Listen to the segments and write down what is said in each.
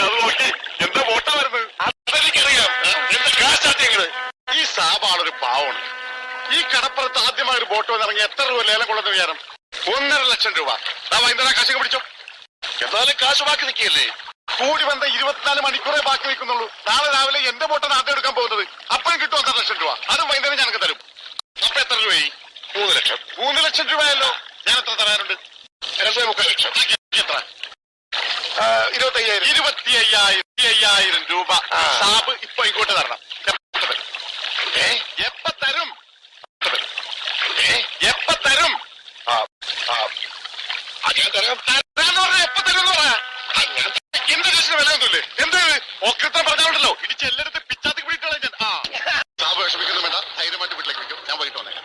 അത് നോക്കി എന്താ വോട്ടാ വരുന്നത്? അതെനിക്കറിയാം. എന്റെ കാശാത്യങ്ങൾ ഈ സാബാണൊരു പാവമാണ്. ഈ കടപ്പുറത്ത് ആദ്യമായി ഒരു ബോട്ട് വന്നിറങ്ങി എത്ര രൂപ ലേലം കൊള്ളുന്ന വിചാരം? ഒന്നര ലക്ഷം രൂപ. വൈകുന്നേരം കാശൊക്കെ പിടിച്ചോ. എന്നാലും കാശ് ബാക്കി നിൽക്കിയല്ലേ കൂടി വന്ന ഇരുപത്തിനാല് മണിക്കൂറേ ബാക്കി നിൽക്കുന്നുള്ളൂ. നാളെ രാവിലെ എന്റെ ബോട്ടാണ് ആദ്യം എടുക്കാൻ പോകുന്നത്. അപ്പഴും കിട്ടും ഒന്നര ലക്ഷം രൂപ. അതും വൈകുന്നേരം ഞങ്ങൾക്ക് തരും. അപ്പൊ എത്ര രൂപയായി? മൂന്ന് ലക്ഷം. മൂന്ന് ലക്ഷം രൂപയല്ലോ. ഞാൻ എത്ര തരാനുണ്ട് രണ്ടേ മുക്കാൽ ലക്ഷം. എത്ര? ഇരുപത്തി അയ്യായിരം ഇരുപത്തി അയ്യായിരം അയ്യായിരം രൂപ. സാബ് ഇപ്പൊ ഇങ്ങോട്ട് തരണം എപ്പ തരും? ഏ? എപ്പ തരും ഏ? എപ്പ തരും ആ, ആ. ആ, ഞാൻ തരാം തരാന്ന് പറഞ്ഞാ എപ്പ തരും എന്ന് പറയാ ആ, ഞാൻ തരാം. എന്ത് കേസിന് വിലയൊന്നുമില്ലേ എന്ത് ഒക്കത്തെ പറഞ്ഞാലുണ്ടല്ലോ ഇടിച്ച് എല്ലായിടത്തും പിച്ചാത്തി പിടിക്കണം ഞാൻ ആ സാബ് വിഷമിക്കുന്നു വേണ്ട ധൈര്യമായിട്ട് വീട്ടിലേക്ക് വയ്ക്കും ഞാൻ വൈകിട്ട് വന്നേക്കാം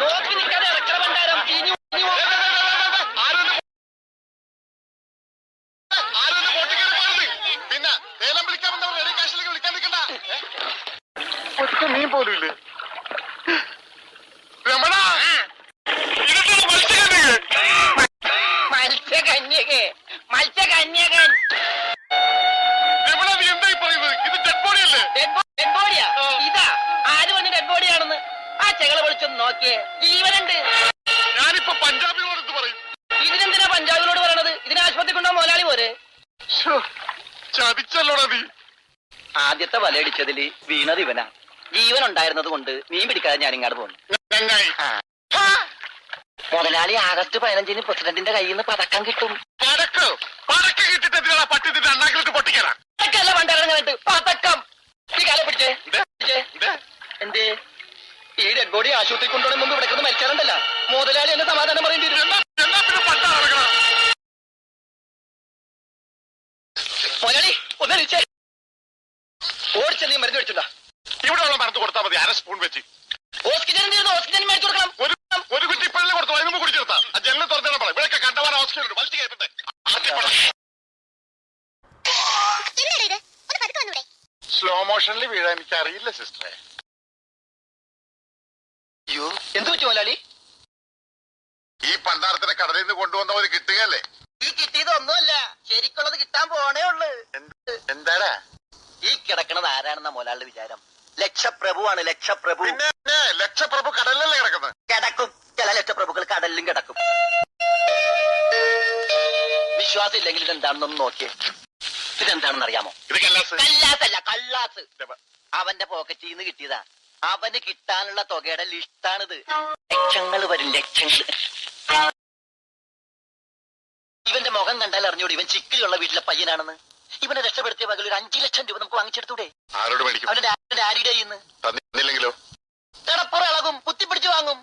നോക്കി നിൽക്കാതെ ഇറക്കണ ഭണ്ഡാരം ഇനി ഇനി ഏ, ഏ, ഏ, ഏ, ഏ, ആരും എന്നെ ആരും എന്നെ ബോട്ടിൽ കയറി പോകരുത്. പിന്നെ ലേലം വിളിക്കാൻ വന്നവർ റെഡി കാശിലേക്ക് വിളിക്കാൻ നിൽക്കണ്ട ഒറ്റ മീൻ പോലും ഇല്ലേ രമണ മത്സ്യകന്യക? മത്സ്യകന്യകെ മത്സ്യകന്യകൻ. രമണ നീ എന്തായി പറയുന്നത്? ഇത് ഡെഡ് ബോഡി ഡെഡ് ബോഡിയാ ഇതാ ആര് വന്ന് ഡെഡ് ബോഡിയാണെന്ന് ആ ചെകളെ വിളിച്ചൊന്ന് നോക്കിയേ. ജീവനുണ്ട്. ഞാനിപ്പോ പഞ്ചാബിനോട് എന്ത് പറയും? ഇതിനെന്തിനാ പഞ്ചാബിനോട് പറയണത്? ഇതിനെ ആശുപത്രി കൊണ്ടോ മുതലാളി പോരെ. ചതിച്ചല്ലോടാ നീ. ആദ്യത്തെ വലയടിച്ചതിൽ വീണത് ഇവനാ. ജീവൻ ഉണ്ടായിരുന്നത് കൊണ്ട് മീൻ പിടിക്കാതെ ഞാൻ ഇങ്ങോട്ട് പോകുന്നു മുതലാളി ആഗസ്റ്റ് പതിനഞ്ചിന് പ്രസിഡന്റിന്റെ കയ്യിൽ നിന്ന് പതക്കം കിട്ടും. കിട്ടിട്ട് എന്തിനാ അണ്ണാക്കിലിട്ട് പതക്കല്ല പതക്കം. ഈ കാലം പിടിച്ചേ. എന്തേ? ഈ ഡെഡ് ബോഡി ആശുപത്രി കൊണ്ടുപോകുന്ന മുമ്പ് ഇവിടെ കിടന്ന് മരിച്ചാലുണ്ടല്ല. മുതലാളി എന്നെ സമാധാനം പറയേണ്ടി വരും. മുതലാളി ഒന്ന് ഓടിച്ചെന്നീ മരുന്ന് മേടിച്ചിട്ടുണ്ടോ ഇവിടെ ഉള്ള മറന്നു കൊടുത്താൽ മതി. അര സ്പൂൺ വെച്ച്. ഓക്സിജൻ ഓക്സിജൻ മേടിച്ചു കൊടുക്കണം. ഒരു ഒരു കുറ്റി ഇപ്പോഴല്ലേ കൊടുത്തു. അതിന് മുമ്പ് കുടിച്ചെടുത്താ ആ ജനലിൽ തുറന്നിടാൻ പറ. ഇവിടെയൊക്കെ കണ്ടവാൻ ഉണ്ട് വലിച്ചു കയറ്റട്ടെ സ്ലോ മോഷനിൽ വീഴാൻ എനിക്ക് അറിയില്ല സിസ്റ്ററെ. അയ്യോ. എന്ത് പറ്റി മലാലി? ഈ പണ്ടാരത്തിനെ കടലിൽ നിന്ന് കൊണ്ടുവന്നവര് കിട്ടുകയല്ലേ? ഈ കിട്ടിയതൊന്നുമല്ല ശരിക്കുള്ളത് കിട്ടാൻ പോണേ ഉള്ളു. എന്താടാ? ഈ കിടക്കണത് ആരാണെന്ന മുതലാളിയുടെ വിചാരം? ലക്ഷപ്രഭുവാണ് ലക്ഷപ്രഭു. പിന്നെ പിന്നെ ലക്ഷപ്രഭു കടലിലല്ലേ കിടക്കുന്നത്? കിടക്കും. ചില ലക്ഷപ്രഭുക്കൾ കടലിലും കിടക്കും. വിശ്വാസം ഇല്ലെങ്കിൽ ഇതെന്താണെന്നൊന്ന് നോക്കിയേ. ഇതെന്താണെന്ന് അറിയാമോ ഇത് കല്ലാസ് കല്ലാസല്ല കള്ളാസ് അവന്റെ പോക്കറ്റിൽ നിന്ന് കിട്ടിയതാ. അവന് കിട്ടാനുള്ള തുകയുടെ ലിസ്റ്റാണിത്. ലക്ഷങ്ങൾ വരും ലക്ഷങ്ങൾ. ഇവന്റെ മുഖം കണ്ടാൽ അറിഞ്ഞൂടി ഇവൻ ചിക്കിലുള്ള വീട്ടിലെ പയ്യനാണെന്ന്. ഇവനെ രക്ഷപ്പെടുത്തിയ പകൽ ഒരു അഞ്ചു ലക്ഷം രൂപ നമുക്ക് വാങ്ങിച്ചെടുത്തൂടെ? ആരോട് മേടിക്കും? അവന്റെ ഡാ- ഡാഡിയുടെ ഇന്ന് തന്നില്ലെങ്കിലോ? കിടപ്പുറ ഇളകും. കുത്തിപ്പിടിച്ച് വാങ്ങും.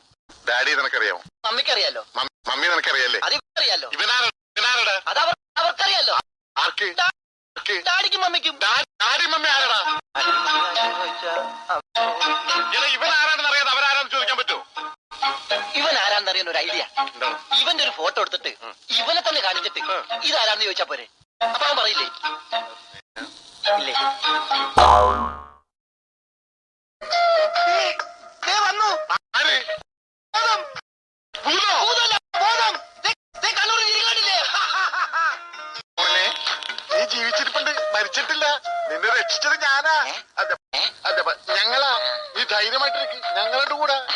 ഡാഡി നിനക്കറിയാമോ? മമ്മിക്കറിയാലോ? മമ്മി നിനക്കറിയാലേ? അതിവറിയാലോ ഇവനാരാ ഇവനാരടാ? അത് അവർ അവർക്കറിയാലോ? ആർക്ക്? ഡാഡിക്കും മമ്മിക്കും. ഡാഡി മമ്മി ആരടാ? ആരാണെന്ന് അറിയാതെ അവരാരാന്ന് ചോദിക്കാൻ പറ്റുമോ? ഇവൻ ആരാന്നറിയാൻ ഒരു ഐഡിയ. ഇവന്റെ ഒരു ഫോട്ടോ എടുത്തിട്ട് ഇവനെ തന്നെ കാണിച്ചിട്ട്. ഇതാരാന്ന് ചോദിച്ചാ പോരെ? അപ്പൊ അവൻ പറയില്ലേ? ഇല്ലേ? രക്ഷിച്ചത് ഞാനാ. അതെ അതെ ഞങ്ങളാ. നീ ധൈര്യമായിട്ടിരിക്കും. ഞങ്ങളുടെ കൂടെ.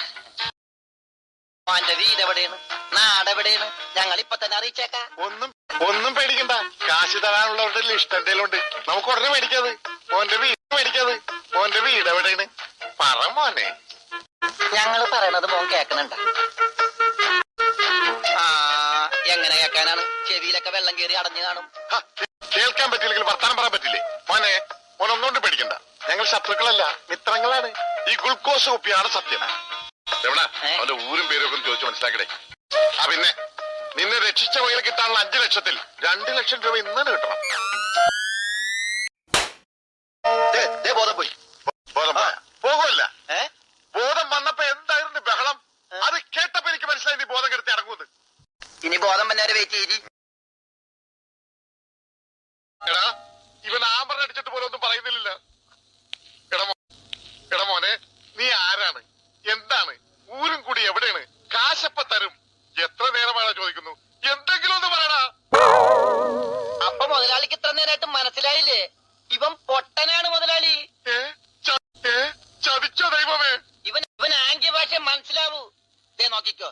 അവന്റെ വീട് എവിടെയാണ്? നാടെവിടെയാണ് ഞങ്ങൾ ഇപ്പൊ തന്നെ അറിയിച്ചേക്കാം. ഒന്നും ഒന്നും പേടിക്കണ്ട. കാശ് തരാനുള്ളവരുടെ ലിസ്റ്റ് എന്തെങ്കിലും ഉണ്ട് നമുക്ക് ഉടനെ മേടിക്കാത്. മോന്റെ വീട് മേടിക്കാത്. മോന്റെ വീട് എവിടെയാണ്? പറ മോനെ. ഞങ്ങൾ പറയണത് മോൻ കേക്കണണ്ട. ആ എങ്ങനെ കേക്കാനാണ്? ചെവിയിലൊക്കെ വെള്ളം കയറി അടഞ്ഞു കാണും. ഹ, കേൾക്കാൻ പറ്റില്ലെങ്കിൽ വർത്താനം പറയാൻ പറ്റില്ലേ? മോനെ മോൻ ഒന്നുകൊണ്ട് പേടിക്കണ്ട. ഞങ്ങൾ ശത്രുക്കളല്ല മിത്രങ്ങളാണ്. ഈ ഗ്ലൂക്കോസ് കുപ്പിയാണ് സത്യം. രമണ? അവന്റെ ഊരും പേരും ഒക്കെ ചോദിച്ചു മനസ്സിലാക്കടേ. ആ പിന്നെ നിന്നെ രക്ഷിച്ച വകയിൽ കിട്ടാനുള്ള അഞ്ചു ലക്ഷത്തിൽ രണ്ടു ലക്ഷം രൂപ ഇന്നലെ തന്നെ കിട്ടണം. ദേ, ദേ ബോധം പോയി. ബോധം പോയ? പോകുമല്ല ഏ? ബോധം വന്നപ്പോ എന്തായിരുന്നു ബഹളം? അത് കേട്ടപ്പോ എനിക്ക് മനസ്സിലായി നീ ബോധം കെടുത്തി ഇറങ്ങുന്നത്. ഇനി ബോധം വന്നേരെ വെയിറ്റ് ചെയ്തി വിളിച്ചിട്ട് പോലും ഒന്നും പറയുന്നില്ല. എടമോനെ നീ ആരാണ്? എന്താണ്? ഊരും കൂടി എവിടെയാണ്? കാശപ്പ തരും. എത്ര നേരമാണ് ചോദിക്കുന്നു? എന്തെങ്കിലും ഒന്ന് പറയടാ. അപ്പൊ മുതലാളിക്ക് ഇത്ര നേരമായിട്ട് മനസ്സിലായില്ലേ? ഇവൻ പൊട്ടനാണ് മുതലാളി. ചതിച്ചോ ദൈവമേ? ഇവൻ ഇവൻ ആംഗ്യ ഭാഷ മനസ്സിലാവൂ. ദേ നോക്കിക്കോ.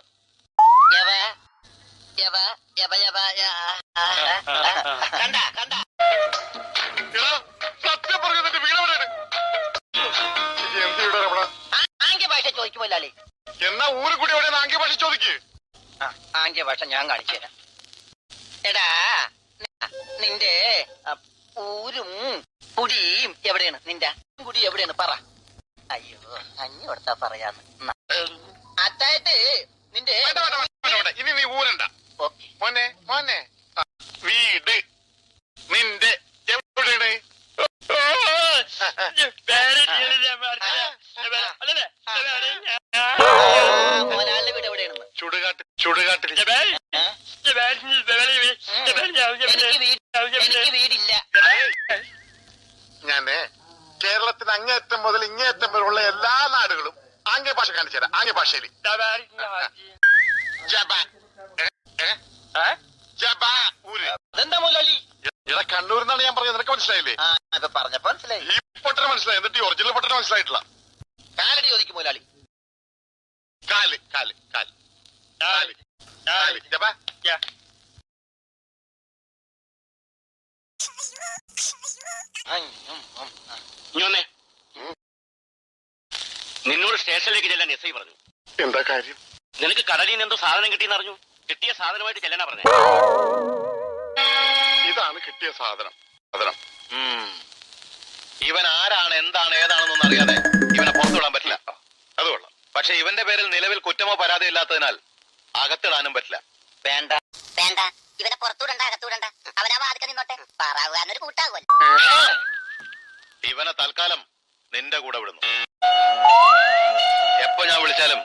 ചോദിക്കും മുതലാളി എന്നാ ഊര് കൂടി അവിടെ ആംഗ്യ ഭാഷ ചോദിക്ക്. ആ, ആംഗ്യ ഭാഷ ഞാൻ കാണിച്ചു തരാം. എടാ നിന്റെ ഊരും കുടിയും എവിടെയാണ്? നിന്റെ കുടി എവിടെയാണ്? പറ. അയ്യോ അഞ്ഞു കൊടുത്താ പറയാന്ന്. അതായത് നിന്റെ ഇനി നീ ഊരണ്ട. മോനെ മോനെ ആ, വീട് നിന്റെ എവിടെയാണ് മോനാളിന്റെ വീട് എവിടെയാണെന്ന് ചുടുകാട്ട് ചുടുകാട്ടിൽ വീടില്ല. ഞാൻ കേരളത്തിന് അങ്ങേയറ്റം മുതൽ ഇങ്ങേയറ്റം വരെയുള്ള എല്ലാ നാടുകളും ആംഗ്യ ഭാഷ കാണിച്ചു തരാം ആംഗ്യ ഭാഷയിൽ കണ്ണൂരിന്നാണ് കണ്ണൂർ എന്നാണ് ഞാൻ പറഞ്ഞത്. നിനക്ക് മനസ്സിലായില്ലേ? പറഞ്ഞപ്പോ മനസ്സിലായി. ഈ പൊട്ടന മനസ്സിലായി. എന്നിട്ട് ഈ ഒറിജിനൽ പൊട്ടന മനസ്സിലായിട്ടില്ല. കാലടി ചോദിക്കും മുതലാളി. കാൽ കാൽ കാൽ. കാൽ. കാൽ ജബ ഇഞ്ഞൊന്നേ നിന്നോട് സ്റ്റേഷനിലേക്ക് ചെല്ലാൻ എസ് ഐ പറഞ്ഞു. എന്താ കാര്യം? നിനക്ക് കടലിൽ നിന്ന് എന്തോ സാധനം കിട്ടിയെന്ന് അറിഞ്ഞു? കിട്ടിയ സാധനമായിട്ട് ചെല്ലാനാ പറഞ്ഞു. ഇതാണ് കിട്ടിയ സാധനം. സാധനം. ഇവൻ ആരാണ് എന്താണ് ഏതാണെന്നൊന്നും അറിയാതെ ഇവനെ പുറത്തു വിടാൻ പറ്റില്ല. അതുകൊള്ളാം പക്ഷെ ഇവന്റെ പേരിൽ നിലവിൽ കുറ്റമോ പരാതിയോ ഇല്ലാത്തതിനാൽ അകത്തിടാനും പറ്റില്ല. വേണ്ട. വേണ്ട. ഇവനെ പുറത്തൂടണ്ട അകത്തൂടണ്ട. അവനാ വാതിക്ക നിന്നോട്ടെ. പാറാവുകാരനൊരു കൂട്ടാകുമല്ലോ. ഇവനെ തൽക്കാലം നിന്റെ കൂടെ വിടുന്നു. എപ്പോ ഞാൻ വിളിച്ചാലും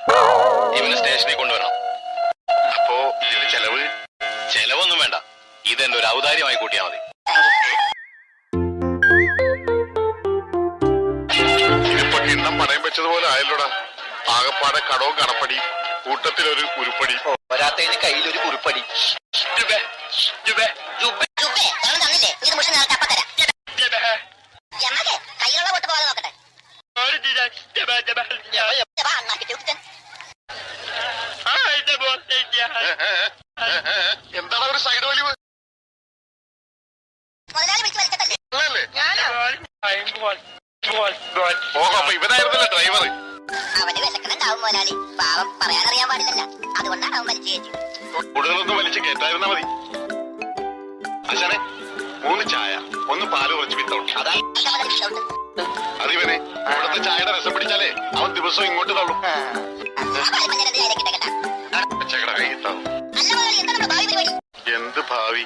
ഇവനെ സ്റ്റേഷനിൽ കൊണ്ടുവരണം. അപ്പോ ഇതിന്റെ ചെലവ്? ചെലവൊന്നും വേണ്ട. ഇതെന്റെ ഒരു ഔദാര്യമായി കൂട്ടിയാൽ മതി. ഇതിപ്പോ കിണ്ണം പണയം വെച്ചതുപോലെ ആയല്ലോടാ. ആകപ്പാടെ കടവും കടപ്പടി കൂട്ടത്തിലൊരു ഉരുപ്പടി. വരാത്തതിന് കയ്യിലൊരു കുറിപ്പടി. കയ്യിലുള്ള ഒന്നും തന്നില്ലേ ഇത് വലിച്ചു കയറ്റിയത് കൂടുതലൊന്നും വലിച്ച് കേട്ടായിരുന്നാ മതി അച്ഛനെ മൂന്ന് ചായ ഒന്ന് പാൽ കുറച്ച് വിത്തൗട്ട്. അതിവനെ ഇവിടുത്തെ ചായയുടെ രസം പിടിച്ചാലേ അവൻ ദിവസവും ഇങ്ങോട്ട് തള്ളും. പച്ചക്കട കൈത്താവും എന്താ ഭാവി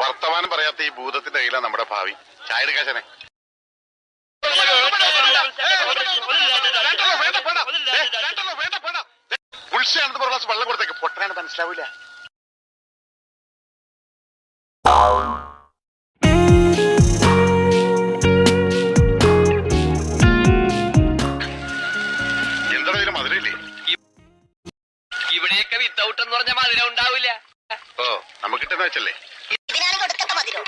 വർത്തമാനം പറയാത്ത ഈ ഭൂതത്തിന്റെ കയ്യിലാണ് നമ്മുടെ ഭാവി ചായ എടുക്കാശനെ ഉത്സയാണെന്ന് പറഞ്ഞ ഗ്ലാസ് വെള്ളം കൊടുത്തേക്ക്. പൊട്ടനാണ് മനസ്സിലാവില്ല ഇവിടെയൊക്കെ വിത്തൗട്ട് എന്ന് പറഞ്ഞ മധുരം ഉണ്ടാവില്ല ഓ നമുക്ക് കിട്ടുന്ന വെച്ചല്ലേ? ഇതിനാണ് ഒടുക്കത്തെ മതിരോ